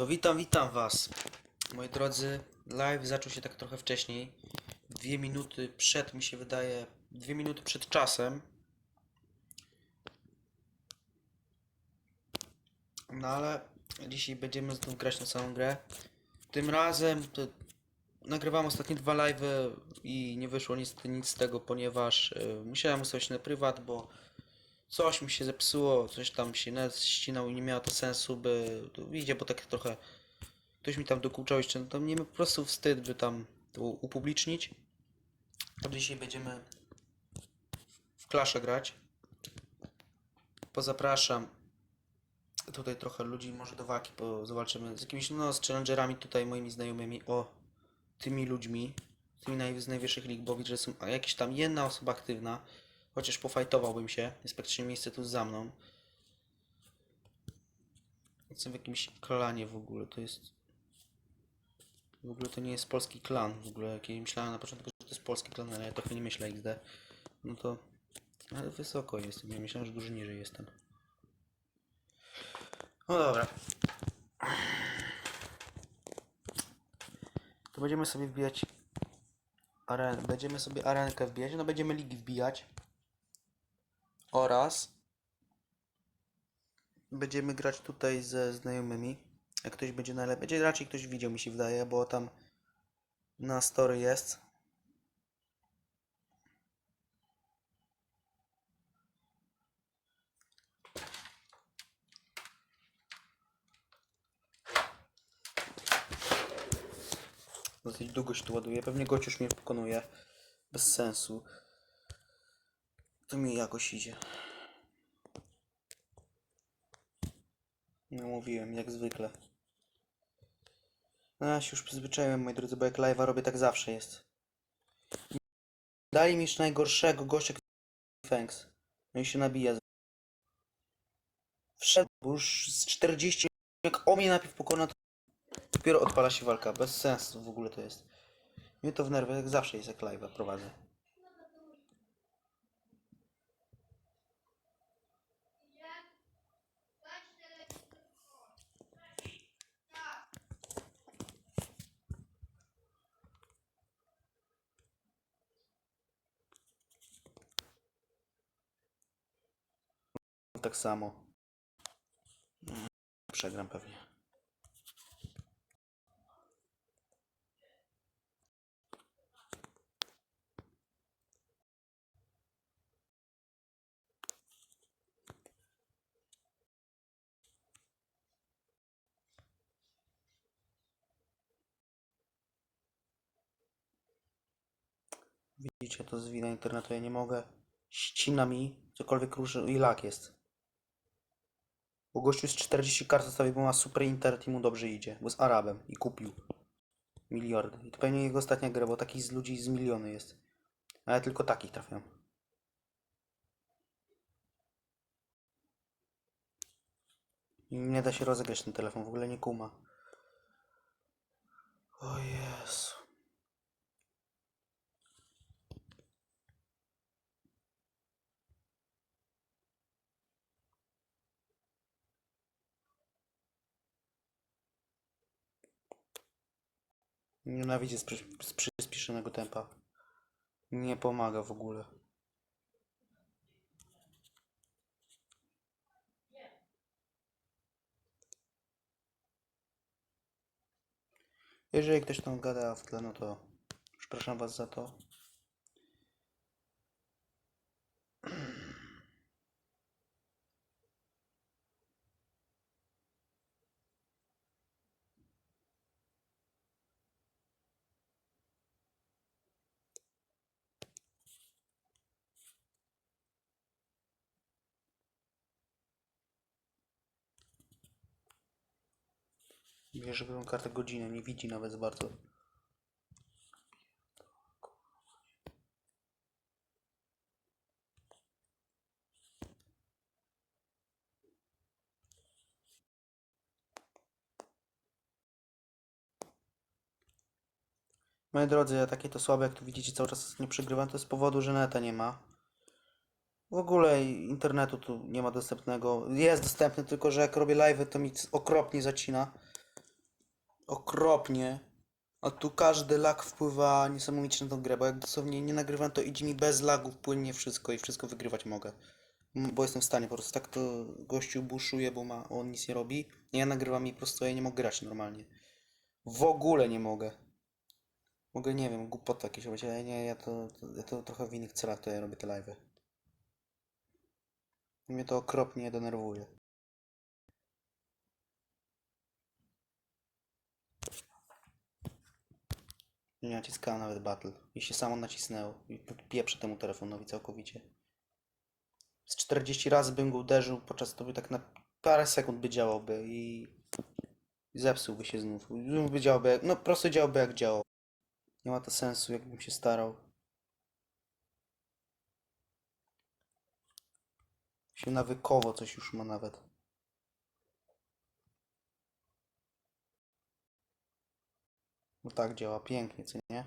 To witam, witam was. Moi drodzy, live zaczął się tak trochę wcześniej. Dwie minuty przed, mi się wydaje, dwie minuty przed czasem. No ale dzisiaj będziemy znów grać na całą grę. Tym razem nagrywam ostatnie dwa live i nie wyszło niestety nic z tego, ponieważ y, musiałem ustawić na prywat, bo coś mi się zepsuło, coś tam się net ścinał i nie miało to sensu, by to idzie, bo tak trochę ktoś mi tam dokuczał jeszcze, no to mnie po prostu wstyd, by tam to upublicznić. To dzisiaj będziemy w klaszę grać. Pozapraszam tutaj trochę ludzi, może do walki, bo zobaczymy z jakimiś, no z challengerami tutaj moimi znajomymi, o tymi ludźmi, tymi naj, z najwyższych lig, bo widzę, że są jakieś tam jedna osoba aktywna, chociaż pofajtowałbym się, jest praktycznie miejsce tu za mną. Jestem w jakimś klanie w ogóle, to jest... W ogóle to nie jest polski klan, w ogóle jakiej myślałem na początku, że to jest polski klan, ale ja trochę nie myślę XD. No to... Ale wysoko jestem, ja myślałem, że dużo niżej jestem. No dobra. To będziemy sobie wbijać aren... Będziemy sobie arenkę wbijać, no będziemy ligi wbijać. Oraz będziemy grać tutaj ze znajomymi. Jak ktoś będzie najlepiej. Będzie raczej ktoś widział mi się wydaje, bo tam na story jest. Dosyć długo się tu ładuje. Pewnie Gociusz mnie pokonuje. Bez sensu. To mi jakoś idzie. No mówiłem, jak zwykle. No się już przyzwyczaiłem, moi drodzy, bo jak live'a robię, tak zawsze jest. Dali mi jeszcze najgorszego gościa, Thanks. No i się nabija. Wszedł, bo już z 40, jak o mnie najpierw pokona, to dopiero odpala się walka. Bez sensu w ogóle to jest. Mnie to w nerwy, jak zawsze jest, jak live'a prowadzę. Tak samo. Mm, Przegram pewnie. Widzicie, to z wina internetu ja nie mogę. Ścina mi, cokolwiek ruszy i lag jest. Bo gościu z 40 kart zostawił, bo ma super internet i mu dobrze idzie. Bo z Arabem i kupił. Miliardy. I to pewnie jego ostatnia gra, bo takich z ludzi z miliony jest. Ale tylko takich trafiam. Nie da się rozegrać ten telefon, w ogóle nie kuma. Nienawidzę z przyspieszonego tempa. Nie pomaga w ogóle. Jeżeli ktoś tam gada w tle, no to przepraszam was za to. Bierze tą kartę godzinę, nie widzi nawet bardzo. Moi drodzy, ja takie to słabe, jak tu widzicie, cały czas nie przegrywam, to z powodu, że neta nie ma. W ogóle internetu tu nie ma dostępnego. Jest dostępny, tylko że jak robię live, to mi okropnie zacina. Okropnie. A tu każdy lag wpływa niesamowicie na tą grę, bo jak dosłownie nie nagrywam, to idzie mi bez lagów płynnie wszystko i wszystko wygrywać mogę. Bo jestem w stanie po prostu. Tak to gościu buszuje, bo ma, on nic nie robi. Ja nagrywam i po prostu ja nie mogę grać normalnie. W ogóle nie mogę. Mogę, nie wiem, głupoty jakieś robić, ale nie, ja to, to, ja to trochę w innych celach to ja robię te live'y. Mnie to okropnie denerwuje. Nie naciskałem nawet battle. I się samo nacisnęło. I pieprzę temu telefonowi całkowicie. Z 40 razy bym go uderzył, podczas to by tak na parę sekund by działałby i zepsułby się znów. By działałby, no po prostu działałby jak działał. Nie ma to sensu, jakbym się starał. Się nawykowo coś już ma nawet. No tak działa pięknie, co nie?